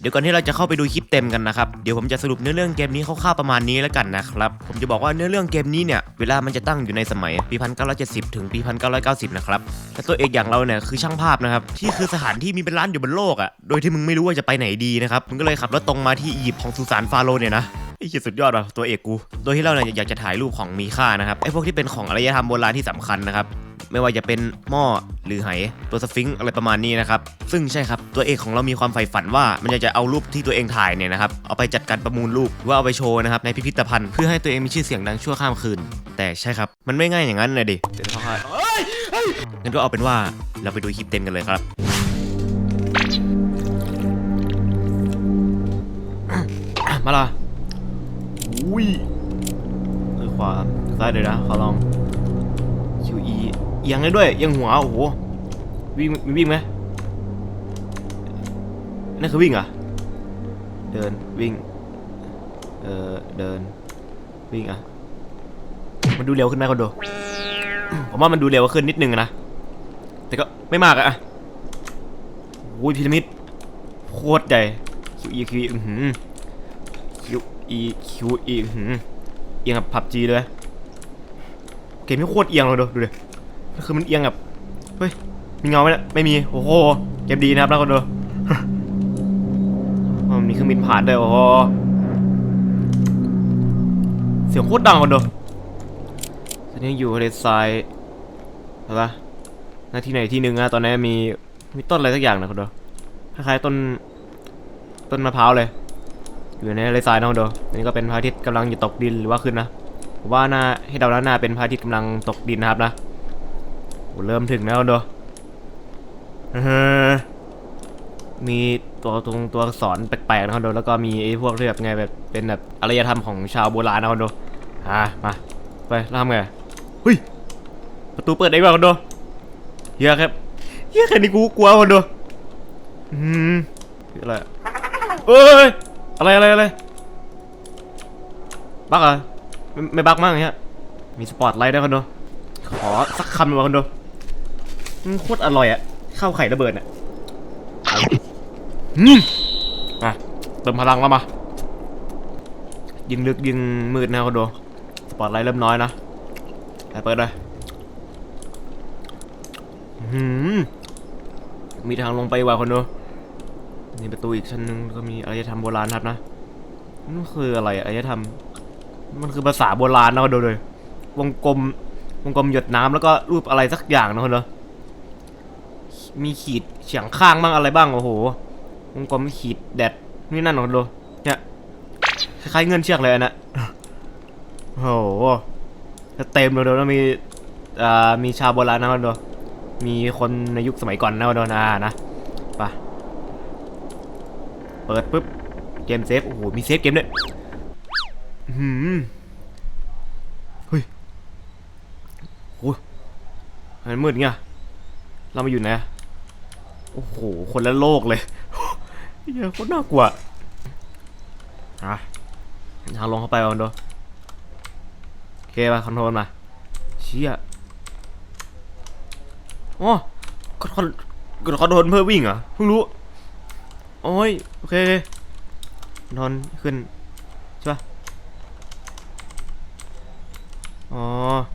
เดี๋ยวก่อนที่เราจะเข้าไปดูคลิปเต็มกันนะครับ เดี๋ยวผมจะสรุปเนื้อเรื่องเกมนี้คร่าวๆประมาณนี้แล้วกันนะครับ ผมจะบอกว่าเนื้อเรื่องเกมนี้เนี่ย เวลามันจะตั้งอยู่ในสมัยปี 1970 ถึงปี 1990 นะครับ และตัวเอกอย่างเราเนี่ยคือช่างภาพนะครับ ที่คือสถานที่มีเป็นล้านอยู่บนโลกอะ่ะ โดยที่มึงไม่รู้ว่าจะไปไหนดีนะครับ มึงก็เลยขับรถตรงมาที่อียิปต์ของสุสานฟาโรห์เนี่ยนะไอ้เหี้ยสุดยอดว่ะตัวเอกกู โดยที่เราเนี่ยอยากจะถ่ายรูปของมีค่านะครับไอ้พวกที่เป็นของอารยธรรมโบราณที่สำคัญนะครับ ไม่ว่าจะเป็นหม้อหรือไหตัวสฟิงค์อะไรประมาณนี้นะครับซึ่งใช่ครับตัวเอกของเรามีความใฝ่ฝันว่า มันอยากจะเอารูปที่ตัวเองถ่ายเนี่ยนะครับเอาไปจัดการประมูลรูปหรือว่าเอาไปโชว์นะครับในพิพิธภัณฑ์เพื่อให้ตัวเองมีชื่อเสียงดังชั่วข้ามคืน แต่ใช่ครับมันไม่ง่ายอย่างนั้นเลยดิเดี๋ยวเขาให้งั้นก็เอาเป็นว่าเราไปดูคลิปเต็มกันเลยครับมาละอุ้ยคือขวาซ้ายเดี๋ยวนะขอลอง QE เอียงได้ด้วยเอียงหัวโอ้โหวิ่งมีวิ่งไหมนั่นคือวิ่งเหรอะเดินวิ่งเออเดินวิ่งอะมันดูเร็วขึ้นไหมคนดูผมว่ามันดูเร็วขึ้นนิดนึงนะแต่ก็ไม่มากอะโอ้ยพีระมิดโคตรใหญ่ QE QE อือหือ QE QE อือหือเอียงกับพับจีเลยเกมนี้โคตรเอียงเลยดูดูดิ คือมันเอียงแบบ เฮ้ย มีเงาไหมเนี่ยไม่มี โอ้โห เกมดีนะครับนะคนดูอ๋อมีเครื่องบินผ่านด้วย โอ้โห เสียงโคตรดังคนดูตอนนี้อยู่ทะเลทรายใช่ปะหน้าที่ไหนที่หนึ่งอะตอนนี้มี มีต้นอะไรสักอย่างนะคนดูคล้ายๆต้น ต้นมะพร้าวเลย อยู่ในทะเลทรายนะคนดูอันนี้ก็เป็นพระอาทิตย์กำลังจะตกดินหรือว่าขึ้นนะผมว่าน่าให้เดาแล้วน่าเป็นพระอาทิตย์กำลังตกดินนะครับนะ เริ่มถึงแล้วเด้อมีตัวตรงตัวสอักษรแปลกๆนะครับเด้อแล้วก็มีไอ้พวกที่แบบไงแบบเป็นแบบอารยธรรมของชาวโบราณนะครับเด้อ่ามาไปทำไงเฮ้ยประตูเปิดได้ป่ะคนดูเฮียครับเฮียแค่นี้กูกลัวคนดูอืมอะไรเอ้ยอะไรอะไรอะไรบักเหรอไม่ไม่บักมากเนี้ยมีสปอตไลท์ด้คนดูขอสักคำหนึ่งวะคนดู มันโคตรอร่อยอะข้าวไข่ระเบิดอะอืมอะเติมพลังแล้วมา ยิงลึกยิงมืดนะคนดูสปอตไลท์เริ่มน้อยนะไปเปิดเลยอื้อหือมีทางลงไปว่ะคนดูนี่ประตูอีกชั้นหนึ่งก็มีอารยธรรมโบราณครับนะนั่นคืออะไรอารยธรรม มันคือภาษาโบราณนะคนดูเลยวงกลมวงกลมหยดน้ำแล้วก็รูปอะไรสักอย่างนะคนดู มีขีดเฉียงข้างบ้างอะไรบ้างโอ้โหวงกลมขีดแดดนี่นั่นนะคนดูเนี่ยคล้ายๆเงินเชือกเลยอันนะโอ้โหจะเต็มเลยดูแล้วมีอ่ามีชาวโบราณนะคนดูมีคนในยุคสมัยก่อนนะคนดูนะนะไปเปิดปุ๊บเกมเซฟโอ้โหมีเซฟเกมด้วยหืมเฮ้ยโอ้ยมันมืดเงี้ยเรามาอยู่ไหน โอ้โห คนละโลกเลยเยอะคตรน่ากลัวอะทางลงเข้าไปก่อนดูโอเคป่ะคอนโทรลมาเชี่ยอ๋อคอนคอนคอนโทรลเพื่อวิ่งเหรอเพิ่งรู้ โอ้ยโอเคโอเคนอนขึ้นใช่ปะอ๋อ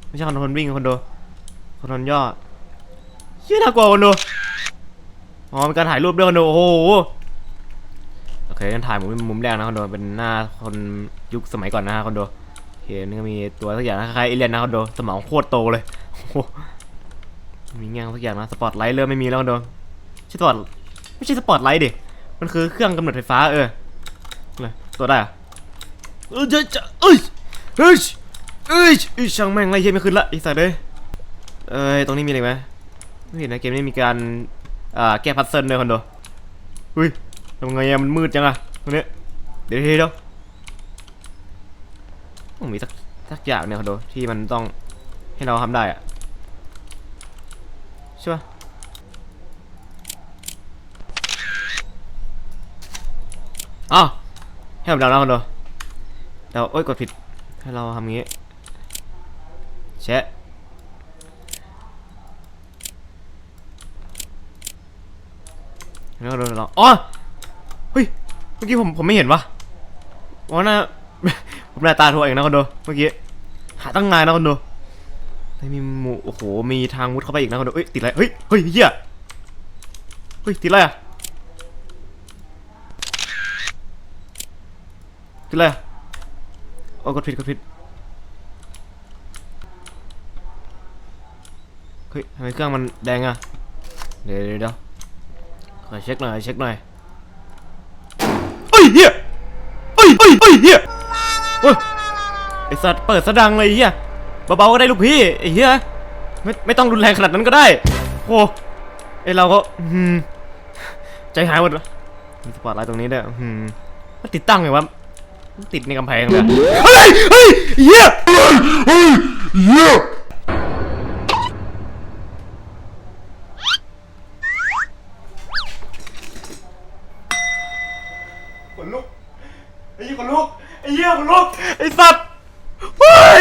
ไม่ใช่คอนโทรลวิ่งคอนโดคอนโทรลย่อเชี่ยน่ากลัวคอนโด อ๋อเป็นการถ่ายรูปด้วยคอนโดโอ้โหโอเคกันถ่ายมุมมุมแรกนะคอนโดเป็นหน้าคนยุคสมัยก่อนนะฮะคอนโดโอเคนี่ก็มีตัวสักอย่างนะคล้ายเอเลียนนะคอนโดสมองโคตรโตเลยโอ้โหมีแง่งสักอย่างนะสปอตไลท์เริ่มไม่มีแล้วคอนโดใช่สปอตไม่ใช่สปอตไลท์ดิมันคือเครื่องกำเนิดไฟฟ้าเอออะไรตัวได้เหรอะเออจะจะเอ้ยเฮ้ยเอ้ยเอ้ยช่างแม่งไรเหี้ยไม่ขึ้นละอ้สัตว์เอ้ยเอ้ยตรงนี้มีอะไรไหมไม่เห็นนะเกมนี้มีการ อ่าแก้พัซเซิลด้วยคนโดอุ้ยทำไงอะมันมืดจังอะตรงนี้เดี๋ยวเดี๋ยวเดียวต้องมีสักสักอย่างเนี่ยคนโดที่มันต้องให้เราทำได้อะใช่ปะอ้าวให้ผมเดาแล้วคนโดเดาโอ้ยกดผิดให้เราทำงี้แชะ แล้วเราลองอ๋อเฮ้ยเมื่อกี้ผมผมไม่เห็นวะว่าน่าผมหน้าตาทั่วเองนะคนดูเมื่อกี้หาตั้งนานนะคนดูไม่มีหมูโอ้โหมีทางมุดเข้าไปอีกนะคนดูเอ้ยติดอะไรเฮ้ยเฮ้ยเฮียเฮ้ยติดอะไรอะติดอะไรโอ้กดผิดกดผิดเฮ้ยทำไมเครื่องมันแดงอะเดี๋ยวเดี๋ยว เดี๋ยวขอเช็คหน่อยเช็คหน่อยเฮ้ยเฮียเฮ้ยเฮ้ยเฮ้ยเฮียเฮ้ยไอสัตว์เปิดซะดังเลยเฮียเบาๆก็ได้ลูกพี่ไอเฮียไม่ไม่ต้องรุนแรงขนาดนั้นก็ได้โอ้ไอเราก็อืมใจหายหมดเลยมีสปอตไลท์ตรงนี้ด้วยอืมมันติดตั้งไงวะมันติดในกำแพงเลยเฮ้ยเฮ้ยเฮียข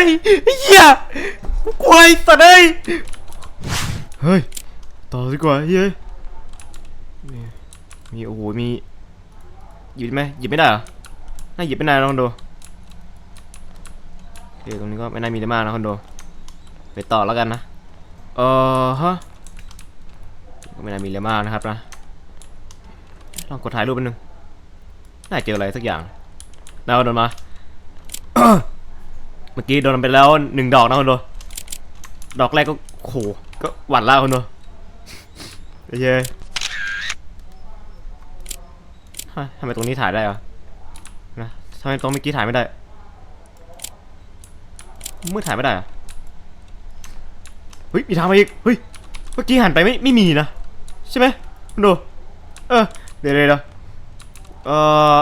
ยไอ้เหี้ยกูกลัวไอ้สัตว์เอ้ยเฮ้ยต่อดีกว่าเฮ้ยนี่มีโอ้โหมีหยิบไหมหยิบไม่ได้เหรอน่าหยิบไม่ได้นะคอนโดโอเคตรงนี้ก็ไม่น่ามีอะไรมากนะคอนโดไปต่อแล้วกันนะเออฮะก็ไม่น่ามีอะไรมากนะครับนะลองกดถ่ายรูปแป๊บนึงน่าเจออะไรสักอย่างแล้วโดนมา เมื่อกี้โดนไปแล้วหนึ่งดอกนะคุณโดดอกแรกก็โหก็หวั่นแล้วคุณโดเฮ้ทำไมตรงนี้ถ่ายได้เหรอนะทำไมตรงเมื่อกี้ถ่ายไม่ได้มืดถ่ายไม่ได้เหรอะเฮ้ยมีทางมาอีกเฮ้ยเมื่อกี้หันไปไม่ไม่มีนะใช่ไหมคุณโดเออเดี๋ยวเดี๋ยวเออ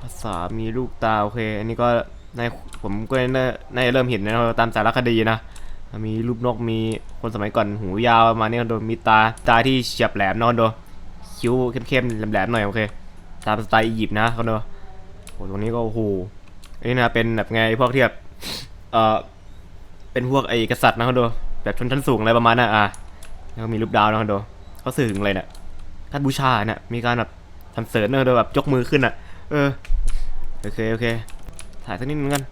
ภาษามีลูกตาโอเค อันนี้ก็ ในผมก็ในเริ่มเห็นนะตามสารคดีนะมีรูปนกมีคนสมัยก่อนหูยาวประมาณนี้คอนโดมีตาตาที่เฉียบแหลมนอนโดคิ้วเข้มๆแหลมๆหน่อยโอเคตามสไตล์อียิปต์นะคอนโดโอ้ตรงนี้ก็โอ้โหนนี้นะเป็นแบบไงพวกที่แบบเอ่อเป็นพวกไอ้กษัตริย์นะคอนโดแบบชนชั้นสูงอะไรประมาณนั้นอะแล้วก็มีรูปดาวนะคอนโดเขาสื่อถึงอะไรเนี่ยท่านบูชาเนี่ยมีการแบบสรรเสริญเนอะโดยแบบยกมือขึ้นอะ เออโอเคโอเค ถ่ายสักนิดนึงกัน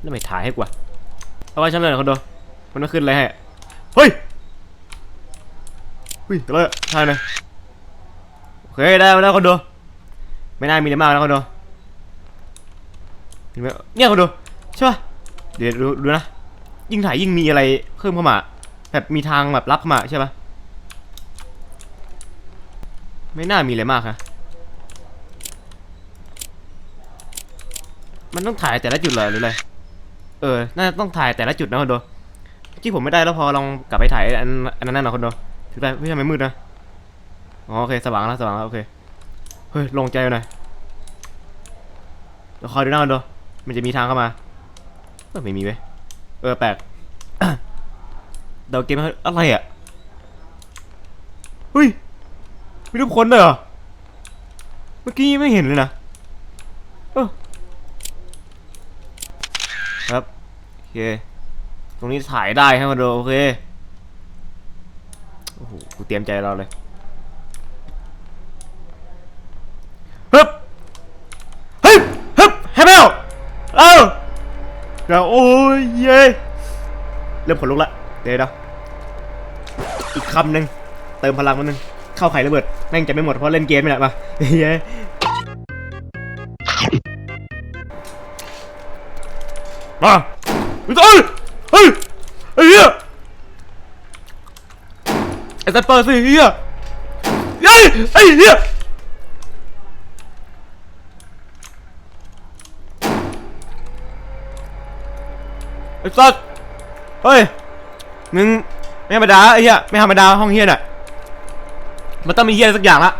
แล้วไม่ถ่ายให้กว่าเอาไว้ฉันเลยนะคนดูมันต้องขึ้นอะไรให้เฮ้ยเฮ้ยอะไรถ่ายหน่อยโอเคได้แล้วคนดูไม่น่ามีอะไรมากนะคนดูเห็นไหมเนี่ยคนดูใช่ป่ะเดี๋ยวดูดูนะยิ่งถ่ายยิ่งมีอะไรเพิ่มเข้ามาแบบมีทางแบบลับเข้ามาใช่ป่ะไม่น่ามีอะไรมากฮะ มันต้องถ่ายแต่ละจุดเลยหรืออะไร เออ น่าจะต้องถ่ายแต่ละจุดนะคนดูที่ผมไม่ได้แล้วพอลองกลับไปถ่ายอันอันนั้นนะคนดูถึงได้ไม่ทำไมมืดนะ อ๋อโอเคสว่างแล้วสว่างแล้วโอเค เฮ้ยลงใจหน่อยเดี๋ยวคอยดูนะคนดูมันจะมีทางเข้ามาเออไม่มีเว้ย เออแปลกเดาเกมอะไรอะ เฮ้ยมีรูปคนด้วยเหรอ เมื่อกี้ไม่เห็นเลยนะ เออครับ โอ เค ตรงนี้ถ่ายได้ให้มาดูโอเค โอ้โห กูเตรียมใจเราเลยฮึบฮึบฮึบแฮมเมลเอ้าเดี๋ยวโอ้ยเย้เริ่มขนลุกละ เดี๋ยวเดี๋ยวอีกคำหนึ่งเติมพลังมันหนึ่งเข้าไข่ระเบิดแม่งจะไม่หมดเพราะเล่นเกมนี่แหละมาเย้มา เฮ้ยเฮ้ยไอ้เหี้ยไอ้สัตว์เปิดสิเหี้ยเฮ้ยไอ้เหี้ยไอ้สัตว์เฮ้ยมึงไม่ธรรมดาไอ้เหี้ยไม่ธรรมดาห้องเหี้ยน่ะมันต้องมีเฮียสักอย่างละ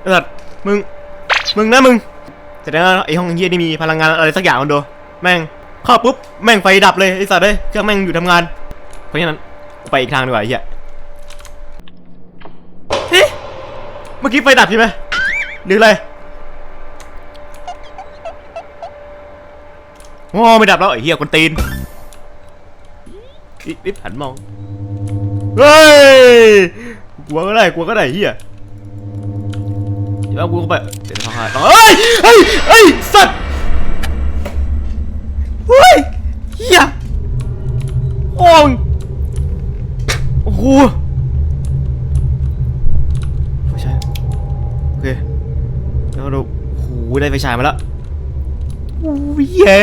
ไอ้สัตว์มึงมึงนะมึงแสดงว่าไอ้ห้องเฮียนี่มีพลังงานอะไรสักอย่างมันดูแม่ง เข้าปุ๊บแม่งไฟดับเลยไอสัตว์เลยเครื่องแม่งอยู่ทำงาน เพราะฉะนั้นไปอีกทางดีกว่าไอ้เฮียเฮ้ยเมื่อกี้ไฟดับใช่ไหมหรืออะไรโอ้ไม่ดับแล้วไอ้เฮียคนตีนรีบรีบหันมอง เฮ้ย กลัวก็ได้ กลัวก็ได้เฮียแล้วกูก็ไปเดี๋ยวทางหาเฮ้ย เฮ้ย เฮ้ย สัตว์เฮ้ยเฮียโอ้ยโอ้โหไฟฉายโอ เคแล้วเราโหได้ไฟฉายมาแล้วโอ้ยเหี้ย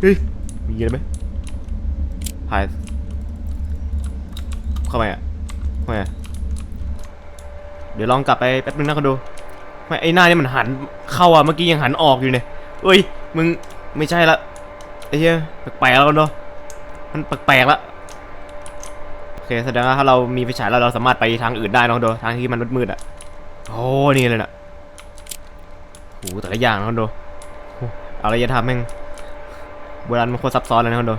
เฮ้ยมีอะไรไหมถ่ายเข้าไปอะเข้าไปเดี๋ยวลองกลับไปแป๊บนึงนะคนดูไม่ไอ้หน้านี่มันหันเข้าอะเมื่อกี้ยังหันออกอยู่เนี่ยเอ้ยมึงไม่ใช่ละไอ้เหี้ยแปลกๆแล้วคนดูมันแปลกๆละโอเคแสดงว่าถ้าเรามีไฟฉายแล้วเราสามารถไปทางอื่นได้นะคนดูทางที่มันมืดๆอะ โอ้นี่เลยนะโหแต่ละอย่างนะคนดูโอ้อารจะทำแม่งโบราณมันโคตรซับซ้อนเลยนะคนดู